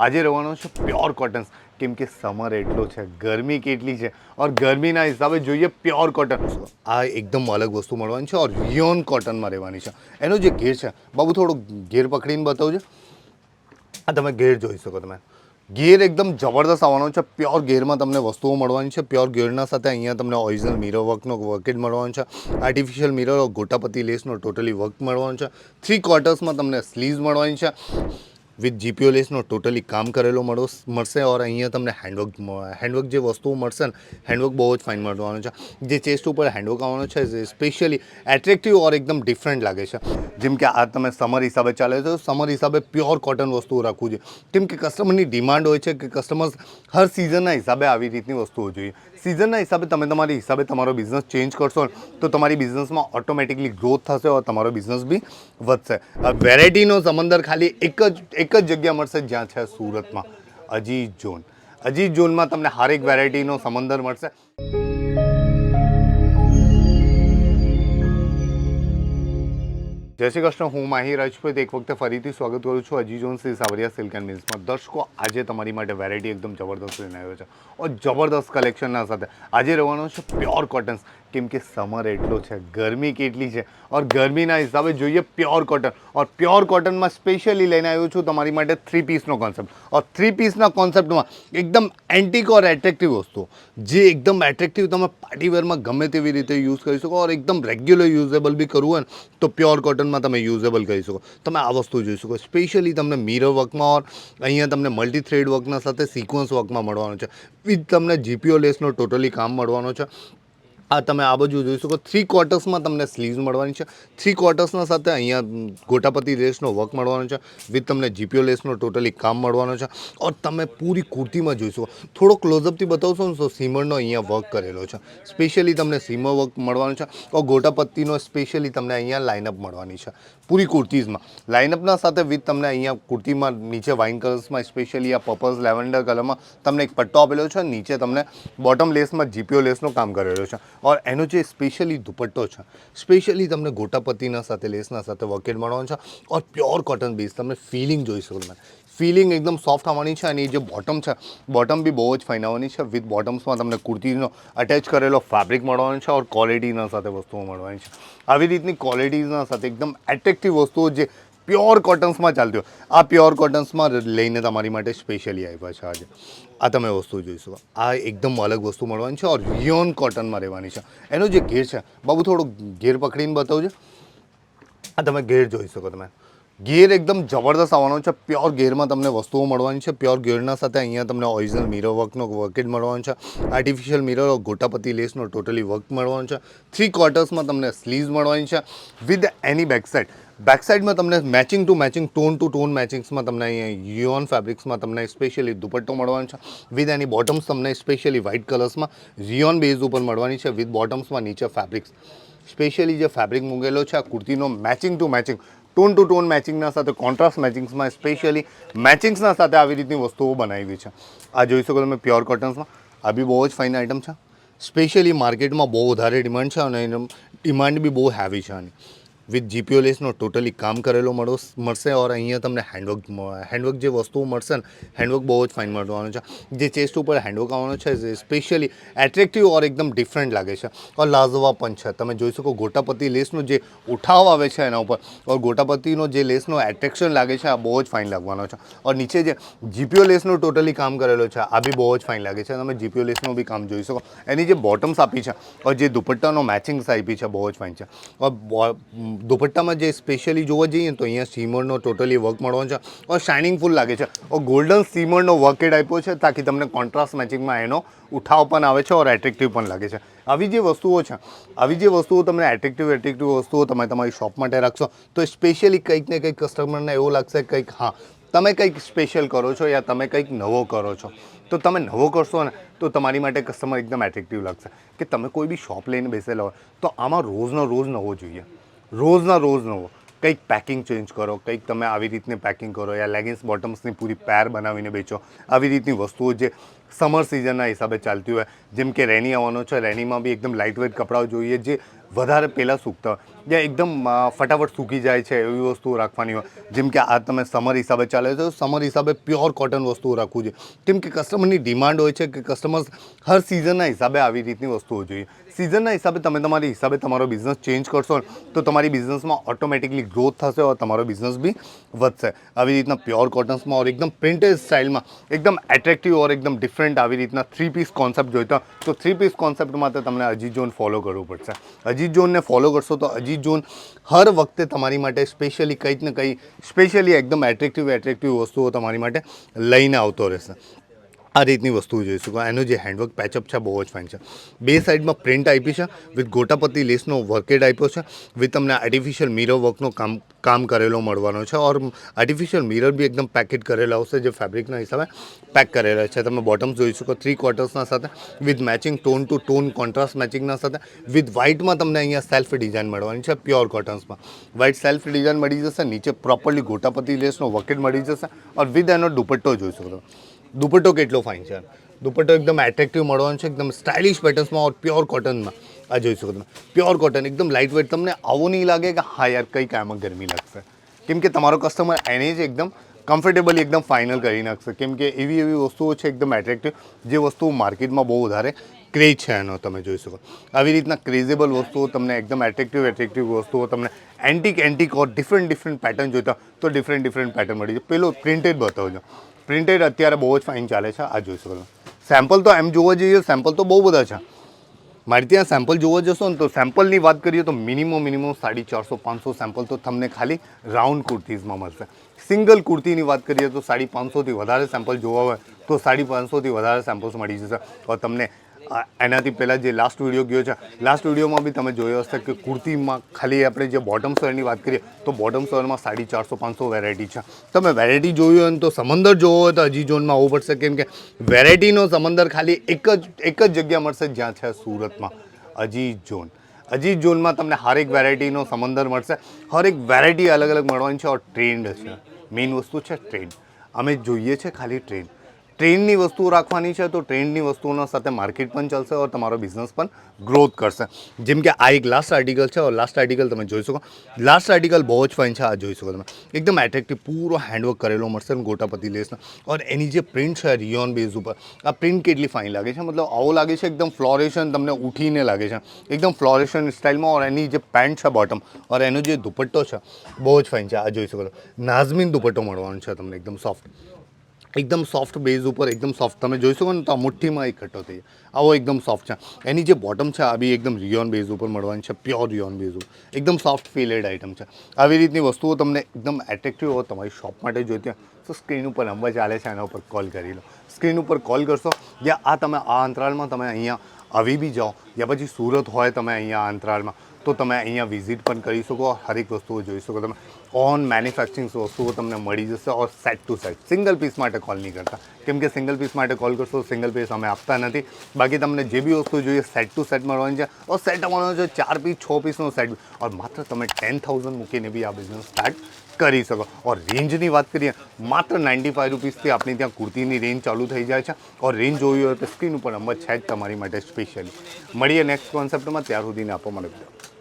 આજે રહેવાનો છે પ્યોર કોટન્સ. કેમ કે સમર એટલો છે, ગરમી કેટલી છે, ઓર ગરમીના હિસાબે જોઈએ પ્યોર કોટન. આ એકદમ અલગ વસ્તુ મળવાની છે, ઓર રિયોન કોટનમાં રહેવાની છે. એનો જે ઘેર છે, બાબુ થોડો ઘેર પકડીને બતાવજો. આ તમે ઘેર જોઈ શકો તમે. ગેર એકદમ જબરદસ્ત આવવાનો છે, પ્યોર ગેરમાં તમને વસ્તુઓ મળવાની છે. પ્યોર ગેરના સાથે અહીંયા તમને ઓરિજિનલ મિરર વર્કનો વર્કેટ મળવાનો છે. આર્ટિફિશિયલ મિરર ગોટાપતિ લેસનો ટોટલી વર્ક મળવાનો છે. થ્રી ક્વાર્ટર્સમાં તમને સ્લીવ્સ મળવાની છે. વિથ જીપીઓ લેસનો ટોટલી કામ કરેલો મળો મળશે ઓર અહીંયા તમને હેન્ડવર્ક હેન્ડવર્ક જે વસ્તુઓ મળશે ને હેન્ડવર્ક બહુ જ ફાઇન મળવાનું છે. જે ચેસ્ટ ઉપર હેન્ડવર્ક આવવાનો છે, જે સ્પેશિયલી એટ્રેક્ટિવ ઓર એકદમ ડિફરન્ટ લાગે છે. જેમ કે આ તમે સમર હિસાબે ચાલે છે સમર હિસાબે પ્યોર કોટન વસ્તુઓ રાખવું જોઈએ. કેમ કે કસ્ટમરની ડિમાન્ડ હોય છે કે કસ્ટમર્સ હર સિઝનના હિસાબે આવી રીતની વસ્તુઓ જોઈએ. સિઝનના હિસાબે તમે તમારી હિસાબે તમારો બિઝનેસ ચેન્જ કરશો તો તમારી બિઝનેસમાં ઓટોમેટિકલી ગ્રોથ થશે ઓર તમારો બિઝનેસ બી વધશે. વેરાયટીનો સમંદર ખાલી એક જ એક જ જગ્યા મળશે જ્યાં છે સુરતમાં, અજીત ઝોન. અજીત ઝોનમાં તમને હરેક વેરાયટીનો સમંદર મળશે. જય શ્રી કૃષ્ણ. હું માહી રાજપૂત. એક વખતે ફરીથી સ્વાગત કરું છું અજી જોન શ્રી સાવરિયા સિલ્ક એન્ડ મિલ્સમાં દર્શકો, આજે તમારી માટે વેરાયટી એકદમ જબરદસ્ત લઈને આવ્યો છે ઓર જબરદસ્ત કલેક્શનના સાથે. આજે રહેવાનો છે પ્યોર કોટન્સ કેમ કે સમર એટલો છે, ગરમી કેટલી છે? ઓર ગરમીના હિસાબે જોઈએ પ્યોર કોટન ઓર પ્યોર કોટનમાં સ્પેશિયલી લઈને આવ્યો છું તમારી માટે થ્રી પીસનો કોન્સેપ્ટ ઓર થ્રી પીસના કોન્સેપ્ટમાં એકદમ એન્ટિક ઓર એટ્રેક્ટિવ વસ્તુ. જે એકદમ એટ્રેક્ટિવ તમે પાર્ટીવેરમાં ગમે તેવી રીતે યુઝ કરી શકો, ઓર એકદમ રેગ્યુલર યુઝેબલ બી કરવું હોય તો પ્યોર કોટનમાં તમે યુઝેબલ કરી શકો. તમે આ વસ્તુ જોઈ શકો. સ્પેશિયલી તમને મિરર વર્કમાં ઓર અહીંયા તમને મલ્ટી થ્રેડ વર્કના સાથે સિક્વન્સ વર્કમાં મળવાનું છે. વિથ તમને જીપીઓ લેસનો ટોટલી કામ મળવાનો છે. આ તમે આ બાજુ જોઈ શકો. થ્રી ક્વાર્ટર્સમાં તમને સ્લીવ્સ મળવાની છે. થ્રી ક્વાર્ટર્સના સાથે અહીંયા ગોટાપતિ લેસનો વર્ક મળવાનો છે. વિથ તમને જીપીઓ લેસનો ટોટલી કામ મળવાનો છે. ઓર તમે પૂરી કુર્તીમાં જોઈ શકો. થોડો ક્લોઝઅપથી બતાવશો ને તો સીમરનો અહીંયા વર્ક કરેલો છે. સ્પેશિયલી તમને સીમર વર્ક મળવાનું છે. ઓર ગોટાપત્તીનો સ્પેશિયલી તમને અહીંયા લાઇનઅપ મળવાની છે. પૂરી કુર્તીઝમાં. લાઇનઅપના સાથે વિથ તમને અહીંયા કુર્તીમાં નીચે વાઇન કલર્સમાં સ્પેશિયલી આ પર્પલ્સ લેવેન્ડર કલરમાં તમને એક પટ્ટો આપેલો છે. નીચે તમને બોટમ લેસમાં જીપીઓ લેસનો કામ કરેલો છે. ઓર એનો જે સ્પેશિયલી દુપટ્ટો છે સ્પેશિયલી તમને ગોટાપતિના સાથે, લેસના સાથે વર્કેટ મળવાનું છે ઓર પ્યોર કોટન બેઝ તમને ફિલિંગ જોઈ શકો તમે ફિલિંગ એકદમ સોફ્ટ આવવાની છે અને એ જે બોટમ છે બોટમ બી બહુ જ ફાઇન આવવાની છે. વિથ બોટમ્સમાં તમને કુર્તીનો અટેચ કરેલો ફેબ્રિક મળવાનો છે ઓર ક્વોલિટીના સાથે વસ્તુઓ મળવાની છે. આવી રીતની ક્વોલિટીઝના સાથે એકદમ એટ્રેક્ટિવ વસ્તુઓ જે પ્યોર કોટન્સમાં ચાલતી હોય. આ પ્યોર કોટન્સમાં લઈને તમારી માટે સ્પેશિયલી આવ્યા છે આજે. આ તમે વસ્તુ જોઈ શકો આ એકદમ અલગ વસ્તુ મળવાની છે ઓર યોન કોટનમાં રહેવાની છે. એનો જે ઘેર છે, બાબુ થોડો ઘેર પકડીને બતાવજો. આ તમે ઘેર જોઈ શકો તમે. ગેર એકદમ જબરદસ્ત આવવાનો છે. પ્યોર ગેરમાં તમને વસ્તુઓ મળવાની છે. પ્યોર ગેરના સાથે અહીંયા તમને ઓરિજિનલ મિરર વર્કનો વર્કેટ મળવાનો છે. આર્ટિફિશિયલ મિરર ગોટાપતિ લેસનો ટોટલી વર્ક મળવાનો છે. થ્રી ક્વાર્ટર્સમાં તમને સ્લીવ્સ મળવાની છે. With any back side back સાઇડમાં તમને matching to matching tone to tone મેચિંગ્સમાં તમને અહીંયા યુઓન ફેબ્રિક્સમાં તમને સ્પેશિયલી દુપટ્ટો મળવાનો છે. વિથ એની બોટમ્સ તમને સ્પેશિયલી વ્હાઇટ કલર્સમાં ઝિયોન બેઝ ઉપર મળવાની છે વિથ બોટમ્સમાં નીચે ફેબ્રિક્સ સ્પેશિયલી જે ફેબ્રિક મૂકેલો છે, આ કુર્તીનો matching to matching tone to tone મેચિંગના સાથે કોન્ટ્રાસ્ટ મેચિંગ્સમાં સ્પેશિયલી મેચિંગ્સના સાથે આવી રીતની વસ્તુઓ બનાવી છે. આ જોઈ શકો તમે પ્યોર કોટન્સમાં આ બી બહુ જ ફાઇન આઇટમ છે. સ્પેશિયલી માર્કેટમાં બહુ વધારે ડિમાન્ડ છે અને ડિમાન્ડ બી બહુ હેવી છે આની. વિથ જીપીઓ લેસનો ટોટલી કામ કરેલો મળો મળશે ઓર અહીંયા તમને હેન્ડવર્ક હેન્ડવર્ક જે વસ્તુઓ મળશે ને હેન્ડવર્ક બહુ જ ફાઇન મળવાનું છે. જે ચેસ્ટ ઉપર હેન્ડવર્ક આવવાનો છે સ્પેશિયલી એટ્રેક્ટિવ ઓર એકદમ ડિફરન્ટ લાગે છે. ઓર લાજવા પણ છે. તમે જોઈ શકો ગોટાપતિ લેસનો જે ઉઠાવ આવે છે એના ઉપર, ઓર ગોટાપતિનો જે લેસનો એટ્રેક્શન લાગે છે, આ બહુ જ ફાઇન લાગવાનો છે. ઓર નીચે જે જીપીઓ લેસનો ટોટલી કામ કરેલો છે, આ બી બહુ જ ફાઇન લાગે છે. તમે જીપીઓ લેસનો બી કામ જોઈ શકો. એની જે બોટમ્સ આપી છે, ઓર જે દુપટ્ટાનો મેચિંગ્સ આપી છે, બહુ જ ફાઇન છે. ઓર દુપટ્ટામાં જે સ્પેશિયલી જોવા જઈએ ને તો અહીંયા સીમરનો ટોટલી વર્ક મળવાનો છે ઓર શાઇનિંગ ફૂલ લાગે છે. ઓર ગોલ્ડન સીમરનો વર્કેડ આપ્યો છે તાકી તમને કોન્ટ્રાસ્ટ મેચિંગમાં એનો ઉઠાવ પણ આવે છે ઓર એટ્રેક્ટિવ પણ લાગે છે. આવી જે વસ્તુઓ છે, આવી જે વસ્તુઓ તમને એટ્રેક્ટિવ એટ્રેક્ટિવ વસ્તુઓ તમે તમારી શોપ માટે રાખશો, તો સ્પેશિયલી કંઈક ને કંઈક કસ્ટમરને એવું લાગશે કંઈક, હા, તમે કંઈક સ્પેશિયલ કરો છો યા તમે કંઈક નવો કરો છો. તો તમે નવો કરશો ને, તો તમારી માટે કસ્ટમર એકદમ એટ્રેક્ટિવ લાગશે. કે તમે કોઈ બી શોપ લઈને બેસેલા હોય, તો આમાં રોજનો રોજ નવો જોઈએ. રોજના રોજ નવો કંઈક પેકિંગ ચેન્જ કરો, કંઈક તમે આવી રીતને પેકિંગ કરો, યા લેગિન્સ બોટમ્સની પૂરી પેર બનાવીને બેચો આવી રીતની વસ્તુઓ જે સમર સિઝનના હિસાબે ચાલતી હોય. જેમ કે રેની આવવાનો છે, રેનીમાં બી એકદમ લાઇટ વેટ કપડાઓ જોઈએ જે વધારે પહેલાં સૂકતા હોય. જે એકદમ ફટાફટ સૂકી જાય છે એવી વસ્તુઓ રાખવાની હોય. જેમ કે આ તમે સમર હિસાબે ચાલે છે, તો સમર હિસાબે પ્યોર કોટન વસ્તુઓ રાખવું જોઈએ. કેમ કે કસ્ટમરની ડિમાન્ડ હોય છે કે કસ્ટમર્સ હર સિઝનના હિસાબે આવી રીતની વસ્તુઓ જોઈએ. સિઝનના હિસાબે તમે તમારી હિસાબે તમારો બિઝનેસ ચેન્જ કરશો તો તમારી બિઝનેસમાં ઓટોમેટિકલી ગ્રોથ થશે और તમારો બિઝનેસ બી વધશે. આવી રીતના પ્યોર કોટન્સમાં ઓર એકદમ પ્રિન્ટેડ સ્ટાઇલમાં એકદમ એટ્રેક્ટિવ ઓર એકદમ ડિફરન્ટ આવી રીતના થ્રી પીસ કોન્સેપ્ટ જોઈતા તો થ્રી પીસ કોન્સેપ્ટમાં તો તમને અજીત ઝોન ફોલો કરવું પડશે. અજીત ઝોનને ફોલો કરશો તો અજીત ઝોન હર વખતે તમારી માટે સ્પેશિયલી કંઈક ને કંઈ સ્પેશિયલી એકદમ એટ્રેક્ટિવ એટ્રેક્ટિવ વસ્તુઓ તમારી માટે લઈને આવતો રહેશે. આ રીતની વસ્તુઓ જોઈ શકો એનો જે હેન્ડવર્ક પેચઅપ છે બહુ જ ફાઇન છે. બે સાઈડમાં પ્રિન્ટ આપી છે વિથ ગોટાપતિ લેસનો વર્કેડ આપ્યો છે વિથ તમને આર્ટિફિશિયલ મિરર વર્કનો કામ કામ કરેલો મળવાનો છે. ઓર આર્ટિફિશિયલ મિરર બી એકદમ પેકેટ કરેલા આવશે, જે ફેબ્રિકના હિસાબે પેક કરેલા છે. તમે બોટમ્સ જોઈ શકો થ્રી ક્વાર્ટર્સના સાથે with matching tone to tone contrast મેચિંગના સાથે વિથ વ્હાઇટમાં તમને અહીંયા સેલ્ફ ડિઝાઇન મળવાની છે પ્યોર કોટન્સમાં વ્હાઇટ સેલ્ફ ડિઝાઇન મળી જશે, નીચે પ્રોપરલી ગોટાપતિ લેસનો વર્કેડ મળી જશે, ઓર વિથ એનો દુપટ્ટો જોઈ શકો દુપટ્ટો કેટલો ફાઇન છે. દુપટ્ટો એકદમ એટ્રેક્ટિવ મળવાનો છે, એકદમ સ્ટાઇલિશ પેટર્ન્સમાં ઓર પ્યોર કોટનમાં આ જોઈ શકો તમે. પ્યોર કોટન એકદમ લાઇટ વેટ તમને આવો નહીં લાગે કે હા યાર કઈ કામમાં ગરમી લાગશે. કેમ કે તમારો કસ્ટમર એને જ એકદમ કમ્ફર્ટેબલી એકદમ ફાઇનલ કરી નાખશે. કેમ કે એવી એવી વસ્તુઓ છે એકદમ એટ્રેક્ટિવ જે વસ્તુઓ માર્કેટમાં બહુ વધારે ક્રેઝ છે એનો, તમે જોઈ શકો. આવી રીતના ક્રેઝેબલ વસ્તુઓ તમને એકદમ એટ્રેક્ટિવ એટ્રેક્ટિવ વસ્તુઓ તમને એન્ટિક એન્ટિક ઓર ડિફરન્ટ ડિફરન્ટ પેટર્ન જોઈતા તો ડિફરન્ટ ડિફરન્ટ પેટર્ન મળી જાય. પેલો પ્રિન્ટેડ બતાવજો પ્રિન્ટેડ અત્યારે બહુ જ ફાઇન ચાલે છે આ જોઈ શકો સેમ્પલ તો એમ જોવા જઈએ સેમ્પલ તો બહુ બધા છે. મારી ત્યાં સેમ્પલ જોવા જશો ને તો સેમ્પલની વાત કરીએ તો મિનિમમ મિનિમમ સાડી ચારસો, પાંચસો સેમ્પલ તો તમને ખાલી રાઉન્ડ કુર્તીઝમાં મળશે. સિંગલ કુર્તીની વાત કરીએ તો સાડી પાંચસોથી વધારે સેમ્પલ જોવા હોય તો સાડી પાંચસોથી વધારે સેમ્પલ્સ મળી જશે. તો તમને એનાથી પહેલાં જે લાસ્ટ વીડિયો ગયો છે લાસ્ટ વિડીયોમાં બી તમે જોયો હશે કે કુર્તીમાં ખાલી આપણે જે બોટમ સ્વેરની વાત કરીએ, તો બોટમ સ્વેરમાં સાડી ચારસો પાંચસો વેરાયટી છે. તમે વેરાયટી જોયું હોય તો સમંદર જોવો હોય તો હજી ઝોનમાં આવવું પડશે, કેમ કે વેરાયટીનો સમંદર ખાલી એક જ એક જ જગ્યા મળશે જ્યાં છે સુરતમાં અજી ઝોન અજી ઝોનમાં તમને હરેક વેરાયટીનો સમંદર મળશે. હરેક વેરાયટી અલગ અલગ મળવાની છે, ઓર ટ્રેન્ડ છે. મેઇન વસ્તુ છે ટ્રેન્ડ અમે જોઈએ છે ખાલી ટ્રેન્ડ ટ્રેન્ડની વસ્તુઓ રાખવાની છે, તો ટ્રેન્ડની વસ્તુઓના સાથે માર્કેટ પણ ચાલશે ઓર તમારો બિઝનેસ પણ ગ્રોથ કરશે. જેમ કે આ એક લાસ્ટ આર્ટિકલ છે ઓર લાસ્ટ આર્ટિકલ તમે જોઈ શકો. લાસ્ટ આર્ટિકલ બહુ જ ફાઇન છે, આ જોઈ શકો તમે. એકદમ એટ્રેક્ટિવ પૂરો હેન્ડવર્ક કરેલો મળશે ને ગોટાપતિ લેસનો ઓર એની જે પ્રિન્ટ છે રિયોન બેઝ ઉપર, આ પ્રિન્ટ કેટલી ફાઇન લાગે છે? મતલબ આવો લાગે છે, એકદમ ફ્લોરેશન તમને ઉઠીને લાગે છે. એકદમ ફ્લોરેશન સ્ટાઇલમાં ઓર એની જે પેન્ટ છે બોટમ ઓર એનો જે દુપટ્ટો છે, બહુ જ ફાઇન છે, આ જોઈ શકો નાઝમીન દુપટ્ટો મળવાનો છે તમને, એકદમ સોફ્ટ એકદમ સોફ્ટ બેઝ ઉપર, એકદમ સોફ્ટ તમે જોઈ શકો ને તો આ મુઠ્ઠીમાં એકઠો થઈ આવો એકદમ સોફ્ટ છે. એની જે બોટમ છે, આ બી એકદમ રિયોન બેઝ ઉપર મળવાની છે પ્યોર રિયોન બેઝ ઉપર. એકદમ સોફ્ટ ફીલેડ આઇટમ છે. આવી રીતની વસ્તુઓ તમને એકદમ એટ્રેક્ટિવ હોય, તમારી શોપ માટે જોઈતી તો સ્ક્રીન ઉપર નંબર ચાલે છે એના ઉપર કોલ કરી લો. સ્ક્રીન ઉપર કોલ કરશો યા આ તમે આ અંતરાલમાં તમે અહીંયા આવી બી જાઓ. યા પછી સુરત હોય, તમે અહીંયા અંતરાળમાં તો તમે અહીંયા વિઝિટ પણ કરી શકો હરેક વસ્તુઓ જોઈ શકો તમે. ઓન મેન્યુફેક્ચરિંગ વસ્તુઓ તમને મળી જશે ઓર set to set single piece માટે કોલ નહીં કરતા. કેમ કે સિંગલ પીસ માટે કોલ કરશો સિંગલ પીસ અમે આપતા નથી. બાકી તમને જે બી વસ્તુ જોઈએ સેટ ટુ સેટ મળવાની છે ઓર સેટ આવવાનો છે ચાર પીસ છ પીસનો સેટ ઓર માત્ર તમે ટેન થાઉઝન્ડ મૂકીને બી આ બિઝનેસ સ્ટાર્ટ કરી શકો. ઓર રેન્જની વાત કરીએ, માત્ર નાઇન્ટી ફાઇવ રૂપીસથી આપણી ત્યાં કુર્તીની રેન્જ ચાલુ થઈ જાય છે. ઓર રેન્જ જોવી હોય તો સ્ક્રીન ઉપર નંબર છે જ તમારી માટે સ્પેશિયલી મળીએ નેક્સ્ટ કોન્સેપ્ટમાં ત્યાર સુધીને આપો મને બધા